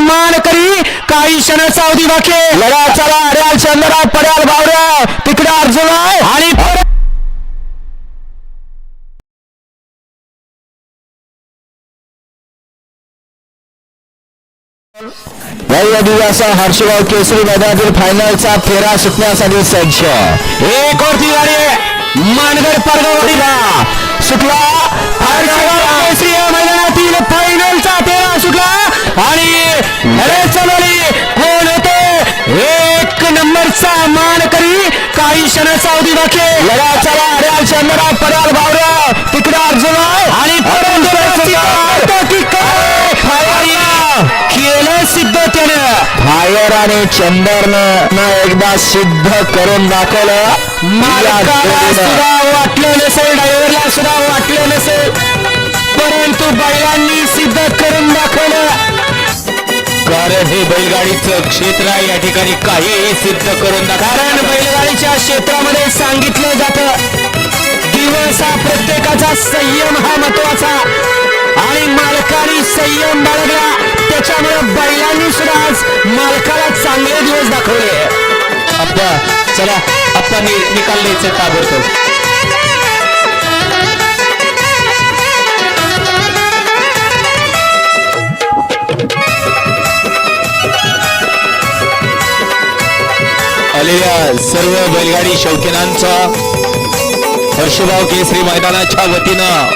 मान करी. काही क्षण सावधी वाके. लढा चला अड्याल चंद्रा पड्याल बावऱ्या तिकडे अर्जुन आणि दिवस हर्षभाऊ केसरी मैदानातील फायनलचा फेरा सुटण्यासाठी सज्ज. एक वरती गाडी मानगड परगावडीला सुटला. हर्षवर्धन केसरी या मैदानातील फायनलचा तेरा काही क्षण सावधी वाके लढा चला अड्याल चंद्रा पड्याल बावऱ्या तिकडे अर्जुन आणि? केलं सिद्ध. त्यानं. फायर आणि चंदरनं न एकदा सिद्ध करून दाखवलं. सुद्धा वाटलं नसेल ड्रायव्हरला सुद्धा वाटलं नसेल. परंतु बैलांनी सिद्ध करून दाखवलं. कारण हे बैलगाडीचं क्षेत्र आहे. या ठिकाणी काहीही सिद्ध करून कारण बैलगाडीच्या क्षेत्रामध्ये सांगितलं जातं दिवस हा प्रत्येकाचा संयम हा महत्त्वाचा. आणि मालकाने संयम बाळगला त्याच्यामुळे बैलांनी सुद्धा आज मालकाला चांगले दिवस दाखवले. अप्पा चला अप्पा निकाल द्यायचं ताबडतोब. आलेल्या सर्व बैलगाडी शौकीनांचा हर्षभाव केसरी मैदानाच्या वतीनं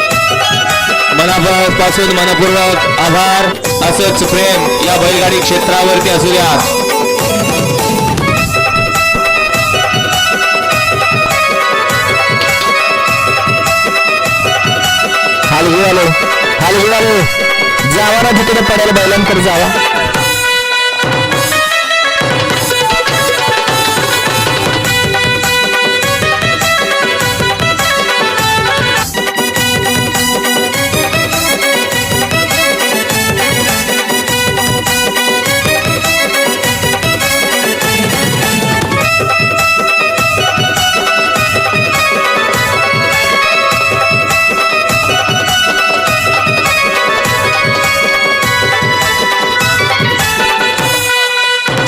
मनापासून मनपूर्वक आभार असंच प्रेम या बैलगाडी क्षेत्रावरती असू द्या. हालगी आलो हालगी आलो जावा ना तिकडे पडेल बैलांकडे जावा.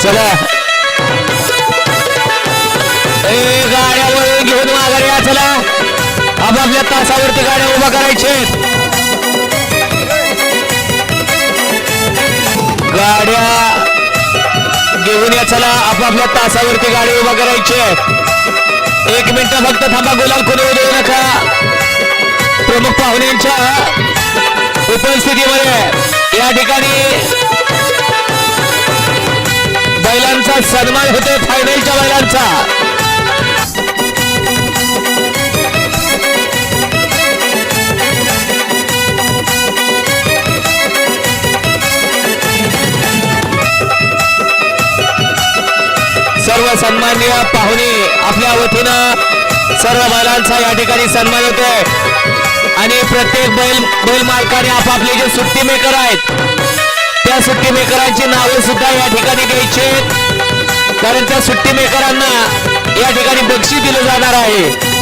चला. ए गाड्यावर घेऊन माघारी या चला. आपापल्या तासावरती गाड्या उभा करायचे गाड्या घेऊन या चला. आपापल्या तासावरती गाडी उभा करायचे एक मिनिट फक्त थांबा गुलाल कोणी देऊ नका. प्रमुख पाहुण्यांच्या उपस्थितीमध्ये या ठिकाणी बैलांचा सन्मान होतोय फायनलच्या बैलांचा. सर्व सन्मान्य पाहुणे आपल्या वतीनं सर्व बैलांचा या ठिकाणी सन्मान होतोय. आणि प्रत्येक बैल बैल मालकाने आपापले जे सुट्टी मेकर आहेत त्या सुट्टी मेकरांची नावे सुद्धा या ठिकाणी घ्यायची कारण त्या सुट्टी मेकरांना या ठिकाणी बक्षीस दिलं जाणार आहे.